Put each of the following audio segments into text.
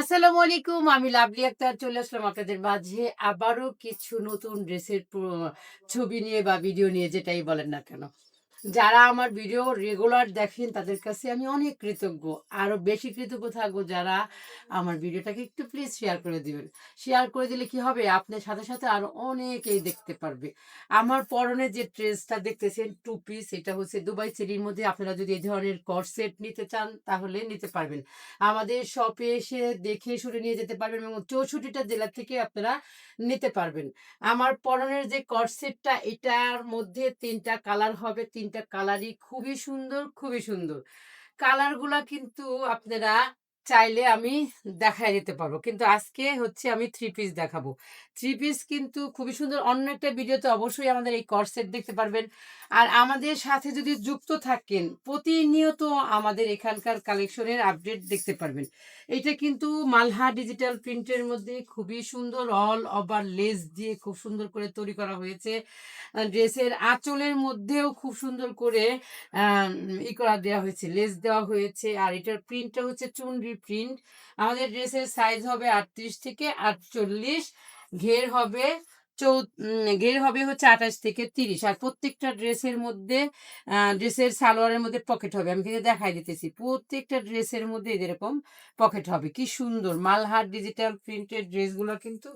আসসালামু আলাইকুম, আমি লাভলি আক্তার, চলে আসলাম আপনাদের মাঝে আবারও কিছু নতুন ড্রেসের ছবি নিয়ে বা ভিডিও নিয়ে, যেটাই বলেন না কেন। যারা আমার ভিডিও রেগুলার দেখেন তাদের কাছে আমি অনেক কৃতজ্ঞ। আরও বেশি কৃতজ্ঞ থাকব যারা আমার ভিডিওটাকে একটু প্লিজ শেয়ার করে দিবেন। শেয়ার করে দিলে কি হবে? আপনার সাথে সাথে আরও অনেকেই দেখতে পারবে। আমার পরনে যে ড্রেসটা দেখতেছেন টু পিস এটা হচ্ছে দুবাই চেরির মধ্যে আপনারা যদি এই ধরনের কর্সেট নিতে চান তাহলে নিতে পারবেন। আমাদের শপে এসে দেখে শুনে নিয়ে যেতে পারবেন এবং চৌষট্টিটা জেলা থেকে আপনারা নিতে পারবেন। আমার পরনের যে কর্সেটটা এটার মধ্যে তিনটা কালার হবে তিনটা কালারই খুবই সুন্দর খুবই সুন্দর। কালারগুলা কিন্তু আপনারা চাইলে আমি দেখায় দিতে পারব। কিন্তু আজকে হচ্ছে আমি থ্রি পিস দেখাবো। থ্রি পিস কিন্তু খুবই সুন্দর। অন্য একটা ভিডিওতে অবশ্যই আমাদের এই কর্সেট দেখতে পারবেন। আর আমাদের সাথে যদি যুক্ত থাকেন, প্রতিনিয়ত আমাদের এখানকার কালেকশনের আপডেট দেখতে পারবেন। এটা কিন্তু মালহা ডিজিটাল প্রিন্টের মধ্যে খুবই সুন্দর অল ওভার লেস দিয়ে খুব সুন্দর করে তৈরি করা হয়েছে। ড্রেসের আঁচলের মধ্যেও খুব সুন্দর করে ই করা দেওয়া হয়েছে লেস দেওয়া হয়েছে। আর এটার প্রিন্টটা হচ্ছে চুনরি প্রিন্ট আমাদের ড্রেসের সাইজ হবে আটত্রিশ থেকে আটচল্লিশ ঘের হবে চৌ ঘের হবে হচ্ছে আঠাশ থেকে তিরিশ। আর প্রত্যেকটা ড্রেসের মধ্যে ড্রেসের সালোয়ারের মধ্যে পকেট হবে। আমি কিন্তু দেখাই দিতেছি, প্রত্যেকটা ড্রেসের মধ্যে এরকম পকেট হবে। কি সুন্দর! মালহার ডিজিটাল প্রিন্টের ড্রেসগুলো কিন্তু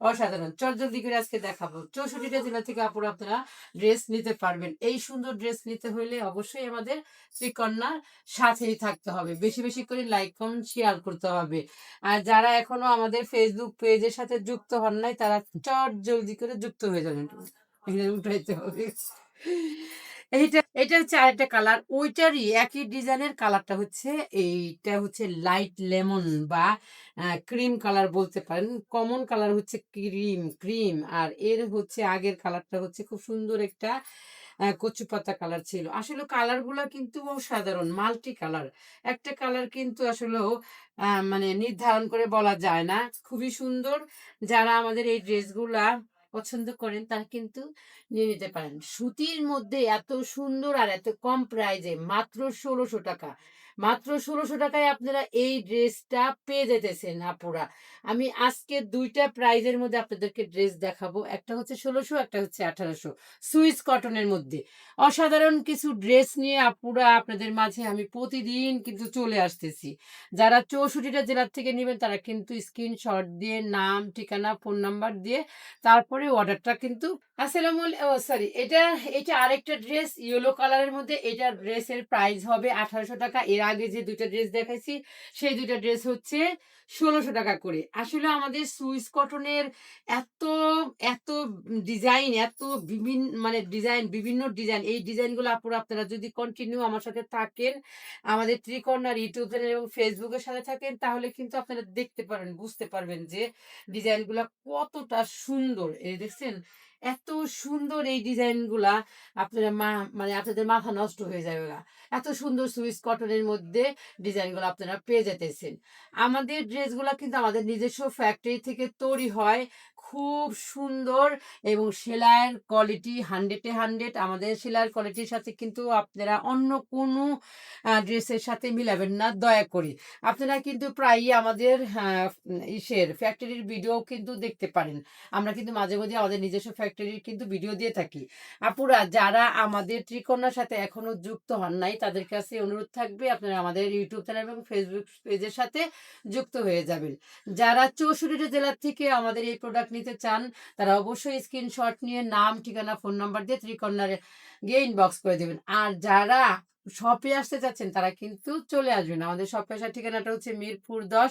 অসাধারণ। চল জলদি করে আজকে দেখাবো। চৌষট্টিটা জেলা থেকে আপুরা আপনারা ড্রেস নিতে পারবেন। এই সুন্দর ড্রেস নিতে হলে অবশ্যই আমাদের শ্রীকন্যার সাথেই থাকতে হবে। বেশি বেশি করে লাইক, কমেন্ট, শেয়ার করতে হবে। আর যারা এখনও আমাদের ফেসবুক পেজের সাথে যুক্ত হন নাই, তারা চট জলদি করে যুক্ত হয়ে যাবেন। উঠাইতে হবে। এইটা এটা হচ্ছে আরেকটা কালার ওইটারই একই ডিজাইনের কালারটা হচ্ছে, এইটা হচ্ছে লাইট লেমন বা ক্রিম কালার বলতে পারেন। কমন কালার হচ্ছে ক্রিম ক্রিম আর এর হচ্ছে আগের কালারটা হচ্ছে খুব সুন্দর একটা কচু পাতা কালার ছিল। আসলে কালারগুলা কিন্তু অসাধারণ মাল্টি কালার একটা কালার কিন্তু আসলে মানে নির্ধারণ করে বলা যায় না। খুবই সুন্দর। যারা আমাদের এই ড্রেসগুলা পছন্দ করেন, তারা কিন্তু নিয়ে নিতে পারেন। সুতির মধ্যে এত সুন্দর আর এত কম প্রাইজে মাত্র ষোলোশো টাকা। মাত্র ষোলোশো টাকায় আপনারা এই ড্রেসটা পেয়ে যেতেছেন আপুরা। আমি আজকে দুইটা প্রাইজের মধ্যে আপনাদেরকে ড্রেস দেখাবো। একটা হচ্ছে ষোলোশো, একটা হচ্ছে আঠারোশো। সুইস কটনের মধ্যে। অসাধারণ কিছু ড্রেস নিয়ে আপুরা আপনাদের মাঝে আমি প্রতিদিন কিন্তু চলে আসতেছি। যারা চৌষট্টিটা জেলার থেকে নেবেন তারা কিন্তু স্ক্রিনশট দিয়ে, নাম, ঠিকানা ফোন নাম্বার দিয়ে তারপরে অর্ডারটা কিন্তু আসসালামু সরি এটা এটা আরেকটা ড্রেস ইয়েলো কালারের মধ্যে। এটা ড্রেসের প্রাইস হবে আঠারোশো টাকা। এর আগে যে দুইটা ড্রেস দেখাইছি, সেই দুইটা ড্রেস হচ্ছে ষোলোশো টাকা করে। আসলে আমাদের সুইস কটনের এত এত ডিজাইন এত বিভিন্ন মানে ডিজাইন বিভিন্ন ডিজাইন এই ডিজাইনগুলো আপুরা, আপনারা যদি কন্টিনিউ আমার সাথে থাকেন, আমাদের ত্রিকর্ণার ইউটিউব চ্যানেল এবং ফেসবুকের সাথে থাকেন, তাহলে কিন্তু আপনারা দেখতে পারবেন, বুঝতে পারবেন যে ডিজাইনগুলো কতটা সুন্দর। এই দেখছেন? এত সুন্দর এই ডিজাইনগুলা আপনারা মা মানে আপনাদের মাথা নষ্ট হয়ে যাবে না এত সুন্দর সুইস কটনের মধ্যে ডিজাইনগুলো আপনারা পেয়ে যেতেছেন আমাদের ড্রেসগুলো কিন্তু আমাদের নিজস্ব ফ্যাক্টরি থেকে তৈরি হয় খুব সুন্দর এবং সেলাইয়ের কোয়ালিটি হান্ড্রেডে হান্ড্রেড আমাদের সেলাইয়ের কোয়ালিটির সাথে কিন্তু আপনারা অন্য কোনো ড্রেসের সাথে মিলাবেন না, দয়া করে। আপনারা কিন্তু প্রায়ই আমাদের ইসের ফ্যাক্টরির ভিডিও কিন্তু দেখতে পারেন। আমরা কিন্তু মাঝে মাঝে আমাদের নিজস্ব ফ্যাক্টরির কিন্তু ভিডিও দিয়ে থাকি। আপুরা, যারা আমাদের ত্রিকোণার সাথে এখনও যুক্ত হন নাই, তাদের কাছে অনুরোধ থাকবে আপনারা আমাদের ইউটিউব চ্যানেল এবং ফেসবুক পেজের সাথে যুক্ত হয়ে যাবেন। যারা চৌষট্টিটা জেলার থেকে আমাদের এই প্রোডাক্ট নিতে চান, তারা অবশ্যই স্ক্রিনশট নিয়ে নাম, ঠিকানা ফোন নাম্বার দিয়ে ত্রিকন্যার গিয়ে ইনবক্স করে দেবেন। আর যারা শপে আসতে চাচ্ছেন, তারা কিন্তু চলে আসবেন। আমাদের শপে আসার ঠিকানাটা হচ্ছে মিরপুর দশ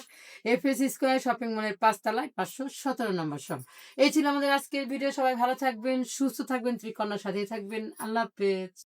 এফএস স্কোয়ার শপিং মলের পাঁচতলায় পাঁচশো সতেরো নম্বর শপ এই ছিল আমাদের আজকের ভিডিও সবাই ভালো থাকবেন, সুস্থ থাকবেন ত্রিকন্যার সাথেই থাকবেন। আল্লাহ হাফেজ।